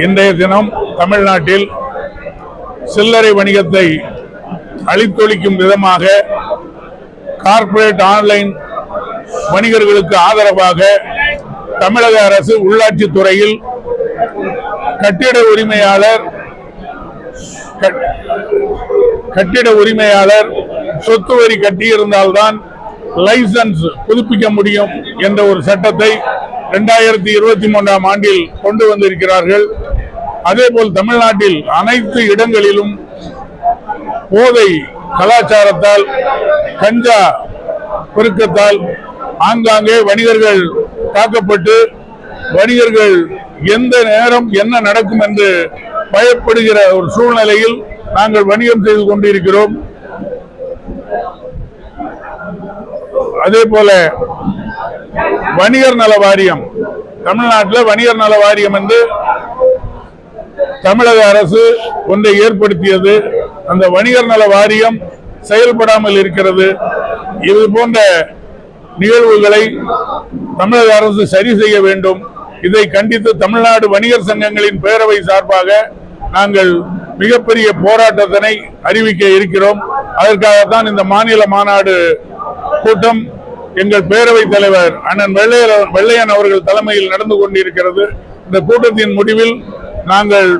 இன்றைய தினம் தமிழ்நாட்டில் சில்லறை வணிகத்தை அழித்தொழிக்கும் விதமாக கார்ப்பரேட் ஆன்லைன் வணிகர்களுக்கு ஆதரவாக தமிழக அரசு உள்ளாட்சித்துறையில் கட்டிட உரிமையாளர் கட்- கட்டிட உரிமையாளர் சொத்து வரி கட்டியிருந்தால்தான் லைசன்ஸ் புதுப்பிக்க முடியும் என்ற ஒரு சட்டத்தை இரண்டாயிரத்தி இருபத்தி மூன்றாம் ஆண்டில் கொண்டு வந்திருக்கிறார்கள். அதே போல் தமிழ்நாட்டில் அனைத்து இடங்களிலும் போதை கலாச்சாரத்தால் கஞ்சா பெருக்கத்தால் ஆங்காங்கே வணிகர்கள் தாக்கப்பட்டு வணிகர்கள் எந்த நேரம் என்ன நடக்கும் என்று பயப்படுகிற ஒரு சூழ்நிலையில் நாங்கள் வணிகம் செய்து கொண்டிருக்கிறோம். அதே போல வணிகர் நல வாரியம் தமிழ்நாட்டில் வணிகர் நல வாரியம் என்று தமிழக அரசு ஒன்றை ஏற்படுத்தியது. அந்த வணிகர் நல வாரியம் செயல்படாமல் இருக்கிறது. இது போன்ற நிகழ்வுகளை தமிழக அரசு சரி செய்ய வேண்டும். இதை கண்டித்து தமிழ்நாடு வணிகர் சங்கங்களின் பேரவை சார்பாக நாங்கள் மிகப்பெரிய போராட்டத்தினை அறிவிக்க இருக்கிறோம். அதற்காகத்தான் இந்த மாநில மாநாடு கூட்டம் எங்கள் பேரவைத் தலைவர் அண்ணன் வெள்ளையன் அவர்கள் தலைமையில் நடந்து கொண்டிருக்கிறது. இந்த கூட்டத்தின் முடிவில் நாங்கள்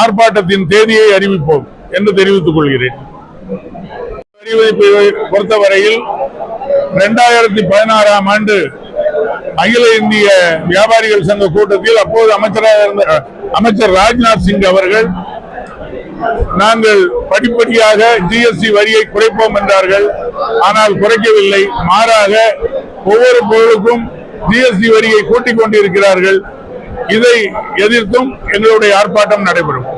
ஆர்ப்பாட்டத்தின் தேதியை அறிவிப்போம் என்று தெரிவித்துக் கொள்கிறேன். வரி பொறுத்தவரையில் இரண்டாயிரத்தி பதினாறாம் ஆண்டு அகில இந்திய வியாபாரிகள் சங்க கூட்டத்தில் அப்போது அமைச்சராக இருந்த அமைச்சர் ராஜ்நாத் சிங் அவர்கள் நாங்கள் படிப்படியாக ஜிஎஸ்டி வரியை குறைப்போம் என்றார்கள். ஆனால் குறைக்கவில்லை. மாறாக ஒவ்வொரு பொருளுக்கும் ஜிஎஸ்டி வரியை கூட்டிக் கொண்டிருக்கிறார்கள். இதை எதிர்த்தும் எங்களுடைய ஆர்ப்பாட்டம் நடைபெறும்.